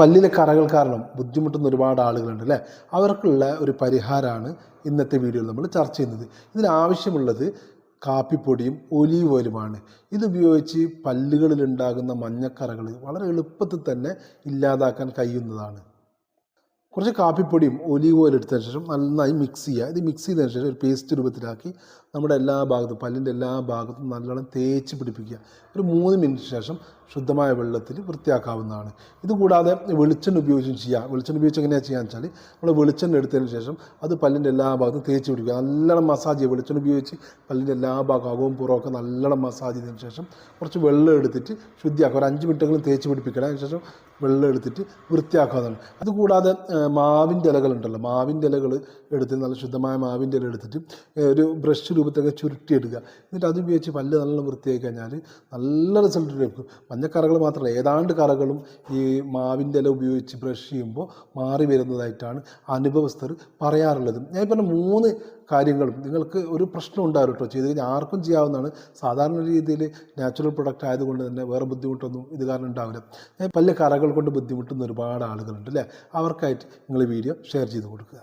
പല്ലിലെ കറകൾ കാരണം ബുദ്ധിമുട്ടുന്ന ഒരുപാട് ആളുകളുണ്ട് അല്ലേ? അവർക്കുള്ള ഒരു പരിഹാരമാണ് ഇന്നത്തെ വീഡിയോയിൽ നമ്മൾ ചർച്ച ചെയ്യുന്നത്. ഇതിനാവശ്യമുള്ളത് കാപ്പിപ്പൊടിയും ഒലീവ് ഓയിലുമാണ്. ഇതുപയോഗിച്ച് പല്ലുകളിലുണ്ടാകുന്ന മഞ്ഞക്കറകൾ വളരെ എളുപ്പത്തിൽ തന്നെ ഇല്ലാതാക്കാൻ കഴിയുന്നതാണ്. കുറച്ച് കാപ്പിപ്പൊടിയും ഒലീവ് ഓയിൽ എടുത്തതിന് ശേഷം നന്നായി മിക്സ് ചെയ്യുക. ഇത് മിക്സ് ചെയ്തതിന് ശേഷം ഒരു പേസ്റ്റ് രൂപത്തിലാക്കി നമ്മുടെ എല്ലാ ഭാഗത്തും പല്ലിന്റെ എല്ലാ ഭാഗത്തും നല്ലോണം തേച്ച് പിടിപ്പിക്കുക. ഒരു മൂന്ന് മിനിറ്റ് ശേഷം ശുദ്ധമായ വെള്ളത്തിൽ വൃത്തിയാക്കാവുന്നതാണ്. ഇതുകൂടാതെ വെളിച്ചെണ്ണ ഉപയോഗിച്ചും ചെയ്യാം. വെളിച്ചെണ്ണ ഉപയോഗിച്ച് എങ്ങനെയാണ് ചെയ്യാന്ന് വെച്ചാൽ നമ്മൾ വെളിച്ചെണ്ണ എടുത്തതിന് ശേഷം അത് പല്ലിന്റെ എല്ലാ ഭാഗത്തും തേച്ച് പിടിക്കുക നല്ലോണം മസാജ് ചെയ്യുക. വെളിച്ചെണ്ണ ഉപയോഗിച്ച് പല്ലിന്റെ എല്ലാ ഭാഗവും അകവും പുറമൊക്കെ നല്ലോണം മസാജ് ചെയ്തതിന് ശേഷം കുറച്ച് വെള്ളം എടുത്തിട്ട് ശുദ്ധിയാക്കുക. ഒരു അഞ്ച് മിനിറ്റെങ്കിലും തേച്ച് പിടിപ്പിക്കണം. അതിന് ശേഷം വെള്ളം എടുത്തിട്ട് വൃത്തിയാക്കാവുന്നതാണ്. അതുകൂടാതെ മാവിന്റെ ഇലകളുണ്ടല്ലോ. മാവിന്റെ ഇലകൾ എടുത്ത് നല്ല ശുദ്ധമായ മാവിന്റെ ഇല എടുത്തിട്ട് ഒരു ബ്രഷ് രൂപത്തൊക്കെ ചുരുട്ടിയെടുക്കുക. എന്നിട്ട് അത് ഉപയോഗിച്ച് പല്ല് നല്ല വൃത്തിയാക്കി കഴിഞ്ഞാൽ നല്ല റിസൾട്ട് ലഭിക്കും. മഞ്ഞക്കറകൾ മാത്രമല്ല ഏതാണ്ട് കറകളും ഈ മാവിന്റെ ഇല ഉപയോഗിച്ച് ബ്രഷ് ചെയ്യുമ്പോൾ മാറി വരുന്നതായിട്ടാണ് അനുഭവസ്ഥർ പറയാറുള്ളത്. ഞാൻ പറഞ്ഞ മൂന്ന് കാര്യങ്ങളും. നിങ്ങൾക്ക് ഒരു പ്രശ്നം ഉണ്ടാവും കേട്ടോ ചെയ്ത് കഴിഞ്ഞാൽ ആർക്കും ചെയ്യാവുന്നതാണ്. സാധാരണ രീതിയിൽ നാച്ചുറൽ പ്രൊഡക്റ്റ് ആയതുകൊണ്ട് തന്നെ വേറെ ബുദ്ധിമുട്ടൊന്നും ഇത് കാരണം ഉണ്ടാവില്ല. പല കറകൾ കൊണ്ട് ബുദ്ധിമുട്ടുന്ന ഒരുപാട് ആളുകളുണ്ട് അല്ലേ അവർക്കായിട്ട് നിങ്ങൾ വീഡിയോ ഷെയർ ചെയ്ത് കൊടുക്കുക.